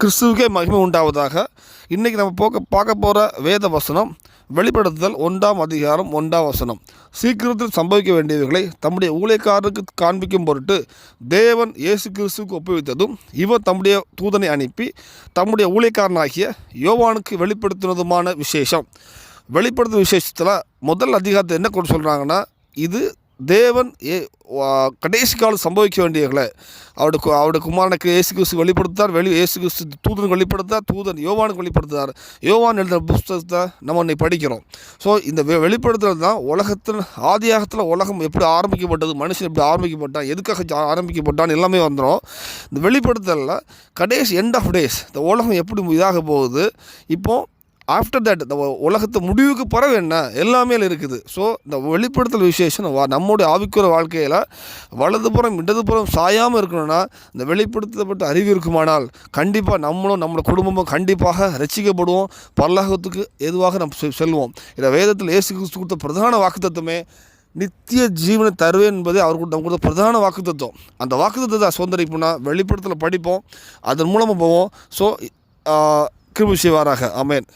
கிறிஸ்துவுக்கே மகிமை உண்டாவதாக. இன்றைக்கி நம்ம போக்க பார்க்க போகிற வேத வசனம் வெளிப்படுத்துதல் ஒன்றாம் அதிகாரம் ஒன்றாம் வசனம். சீக்கிரத்தில் சம்பவிக்க வேண்டியவைகளை தம்முடைய ஊழியக்காரருக்கு காண்பிக்கும் பொருட்டு தேவன் இயேசு கிறிஸ்துவுக்கு ஒப்புவித்ததும் இவர் தம்முடைய தூதனை அனுப்பி தம்முடைய ஊழியக்காரனாகிய யோவானுக்கு வெளிப்படுத்தினதுமான விசேஷம். வெளிப்படுத்தும் விசேஷத்தில் முதல் அதிகாரத்தை என்ன கொண்டு சொல்கிறாங்கன்னா இது தேவன் ஏ கடைசி காலம் சம்பவிக்க வேண்டியவர்களை அவருடைய அவருடைய குமாரனுக்கு ஏசு கிறிஸ்து வெளிப்படுத்தார் வெளி ஏசு கிறிஸ்து தூதனுக்கு வெளிப்படுத்தார் தூதன் யோவானுக்கு வெளிப்படுத்தார் யோவான் எழுதின புஸ்தகத்தை நம்ம இன்னைக்கு படிக்கிறோம் ஸோ இந்த வெ வெளிப்படுத்துறது தான் உலகத்தில் ஆதியாகத்தில் உலகம் எப்படி ஆரம்பிக்கப்பட்டது மனுஷன் எப்படி ஆரம்பிக்கப்பட்டான் எதுக்காக ஆரம்பிக்கப்பட்டான் எல்லாமே வந்துடும் இந்த வெளிப்படுத்தலில் கடைசி எண்ட் ஆஃப் டேஸ் இந்த உலகம் எப்படி இதாக போகுது இப்போது ஆஃப்டர் தட் இந்த உலகத்தை உலகத்து முடிவுக்கு பிறகு என்ன? எல்லாமே இருக்குது. ஸோ இந்த வெளிப்படுத்தல் விசேஷம் வா- நம்முடைய ஆவிக்குற வாழ்க்கையில் வலதுபுறம் இடதுபுறம் சாயாமல் இருக்கணும்னா இந்த வெளிப்படுத்தப்பட்ட அறிவு இருக்குமானால் கண்டிப்பாக நம்மளும் நம்மளோட குடும்பமும் கண்டிப்பாக ரசிக்கப்படுவோம் பல்லகத்துக்கு எதுவாக நம்ம செ- செல்வோம். இதை வேதத்தில் இயேசு கிறிஸ்து கொடுத்த பிரதான வாக்குத்தத்துமே நித்திய ஜீவனை தருவேன் என்பதே அவர் கொடுத்த நம்ம கொடுத்த பிரதான வாக்குத்தத்துவம். அந்த வாக்குத்தத்தை சுதந்திரிப்புனா வெளிப்படுத்தல படிப்போம். அதன் மூலமாக போவோம். ஸோ கிருபி செய்வாராக அமேன்